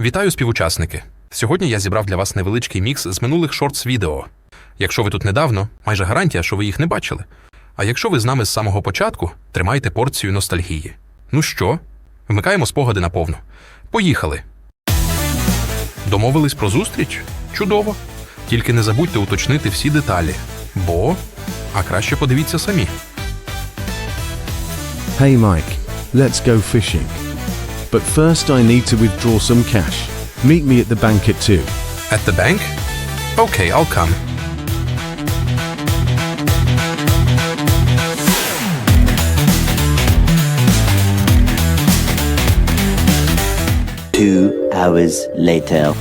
Вітаю співучасники! Сьогодні я зібрав для вас невеличкий мікс з минулих шортс відео. Якщо ви тут недавно, майже гарантія, що ви їх не бачили. А якщо ви з нами з самого початку, тримайте порцію ностальгії. Ну що, вмикаємо спогади на повну. Поїхали! Домовились про зустріч? Чудово! Тільки не забудьте уточнити всі деталі. Бо. А краще подивіться самі. Hey Mike, let's go fishing. But first I need to withdraw some cash. Meet me at the bank at 2. At the bank? Okay, I'll come. Two hours later.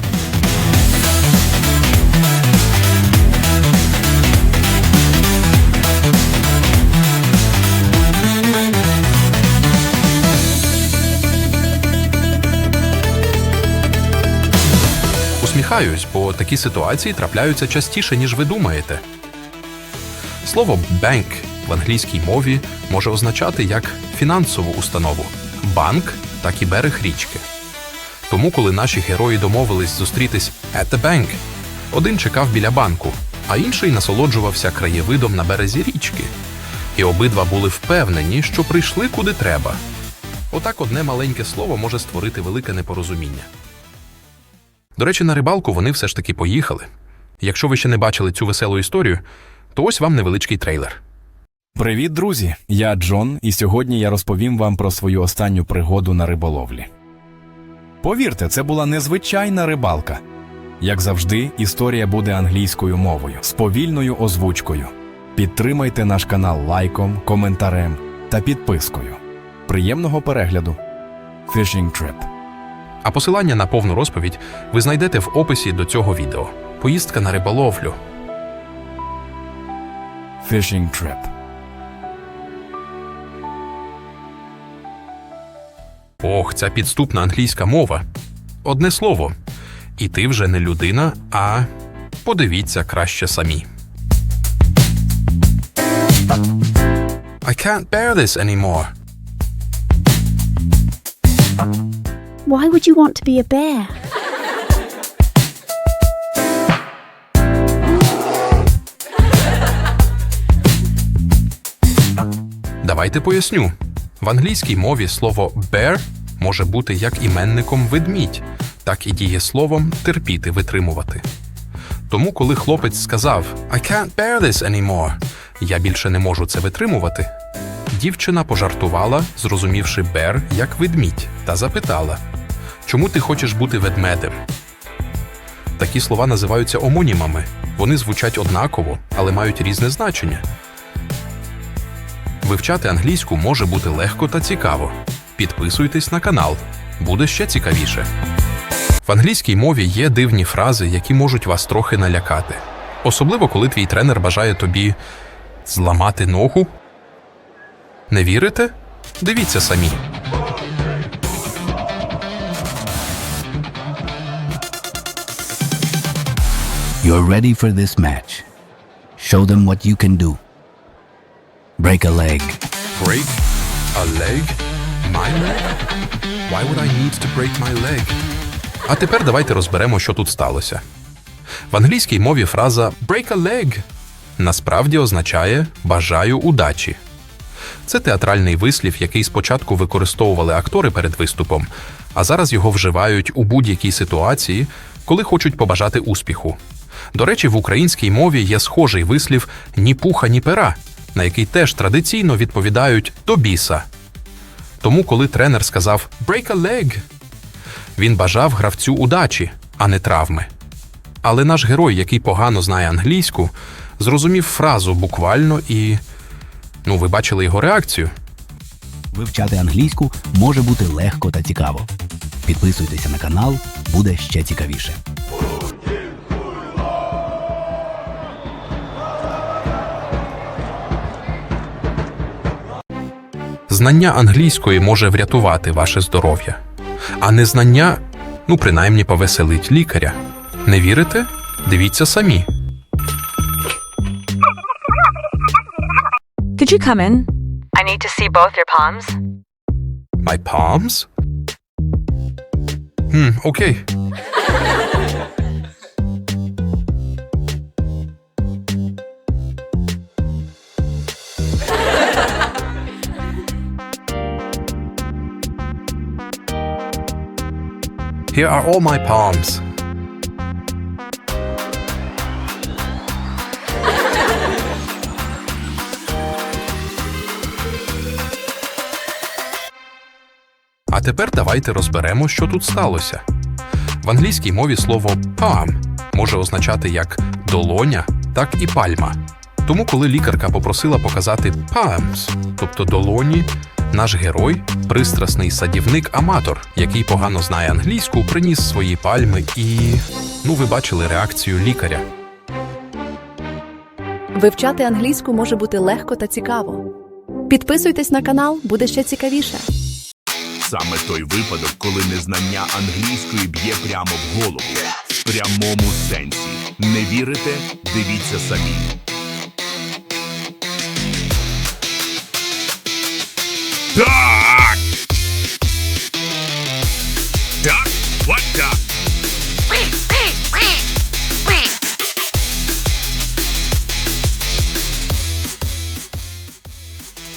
Усміхаюсь, бо такі ситуації трапляються частіше, ніж ви думаєте. Слово «bank» в англійській мові може означати як фінансову установу, банк, так і берег річки. Тому, коли наші герої домовились зустрітись «at the bank», один чекав біля банку, а інший насолоджувався краєвидом на березі річки. І обидва були впевнені, що прийшли куди треба. Отак одне маленьке слово може створити велике непорозуміння. До речі, на рибалку вони все ж таки поїхали. Якщо ви ще не бачили цю веселу історію, то ось вам невеличкий трейлер. Привіт, друзі! Я Джон, і сьогодні я розповім вам про свою останню пригоду на риболовлі. Повірте, це була незвичайна рибалка. Як завжди, історія буде англійською мовою з повільною озвучкою. Підтримайте наш канал лайком, коментарем та підпискою. Приємного перегляду. Fishing Trip. А посилання на повну розповідь ви знайдете в описі до цього відео. Поїздка на риболовлю. Fishing Trip. Ох, ця підступна англійська мова. Одне слово. І ти вже не людина, а подивіться краще самі. I can't bear this anymore. Why would you want to be a bear? Давайте поясню. В англійській мові слово bear може бути як іменником ведмідь, так і дієсловом терпіти, витримувати. Тому, коли хлопець сказав I can't bear this anymore, я більше не можу це витримувати, дівчина пожартувала, зрозумівши bear як ведмідь, та запитала Чому ти хочеш бути ведмедем? Такі слова називаються омонімами. Вони звучать однаково, але мають різне значення. Вивчати англійську може бути легко та цікаво. Підписуйтесь на канал, буде ще цікавіше. В англійській мові є дивні фрази, які можуть вас трохи налякати. Особливо, коли твій тренер бажає тобі зламати ногу. Не вірите? Дивіться самі. You're ready for this match. Show them what you can do. Break a leg. Break a leg? My leg? Why would I need to break my leg? А тепер давайте розберемо, що тут сталося. В англійській мові фраза break a leg насправді означає бажаю удачі. Це театральний вислів, який спочатку використовували актори перед виступом, а зараз його вживають у будь-якій ситуації, коли хочуть побажати успіху. До речі, в українській мові є схожий вислів ні пуха, ні пера, на який теж традиційно відповідають до біса. Тому, коли тренер сказав «break a leg», він бажав гравцю удачі, а не травми. Але наш герой, який погано знає англійську, зрозумів фразу буквально і. Ну, ви бачили його реакцію. Вивчати англійську може бути легко та цікаво. Підписуйтеся на канал, буде ще цікавіше. Знання англійської може врятувати ваше здоров'я, а незнання, ну, принаймні, повеселить лікаря. Не вірите? Дивіться самі. Could you come in? I need to see both your palms. My palms? Хм, окей. Here are all my palms. А тепер давайте розберемо, що тут сталося. В англійській мові слово palm може означати як долоня, так і пальма. Тому, коли лікарка попросила показати palms, тобто долоні, наш герой, пристрасний садівник-аматор, який погано знає англійську, приніс свої пальми і. Ну, ви бачили реакцію лікаря. Вивчати англійську може бути легко та цікаво. Підписуйтесь на канал, буде ще цікавіше. Саме той випадок, коли незнання англійської б'є прямо в голову. В прямому сенсі. Не вірите? Дивіться самі.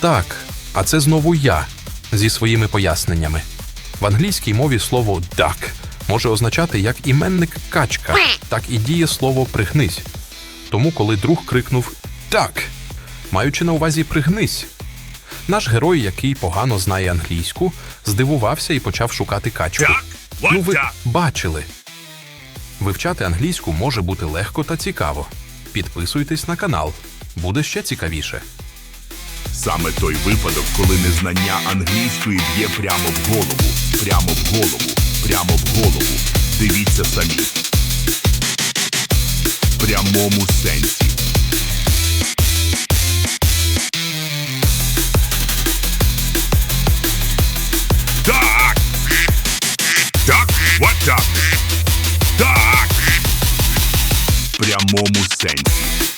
Так, а це знову я зі своїми поясненнями. В англійській мові слово duck може означати як іменник качка, так і діє слово пригнись. Тому, коли друг крикнув «duck», маючи на увазі пригнись. Наш герой, який погано знає англійську, здивувався і почав шукати качку. Ну, ви бачили. Вивчати англійську може бути легко та цікаво. Підписуйтесь на канал, буде ще цікавіше. Саме той випадок, коли незнання англійської б'є прямо в голову, прямо в голову, прямо в голову. Дивіться самі. В прямому сенсі. Так! Так, what the? Так! В прямому сенсі.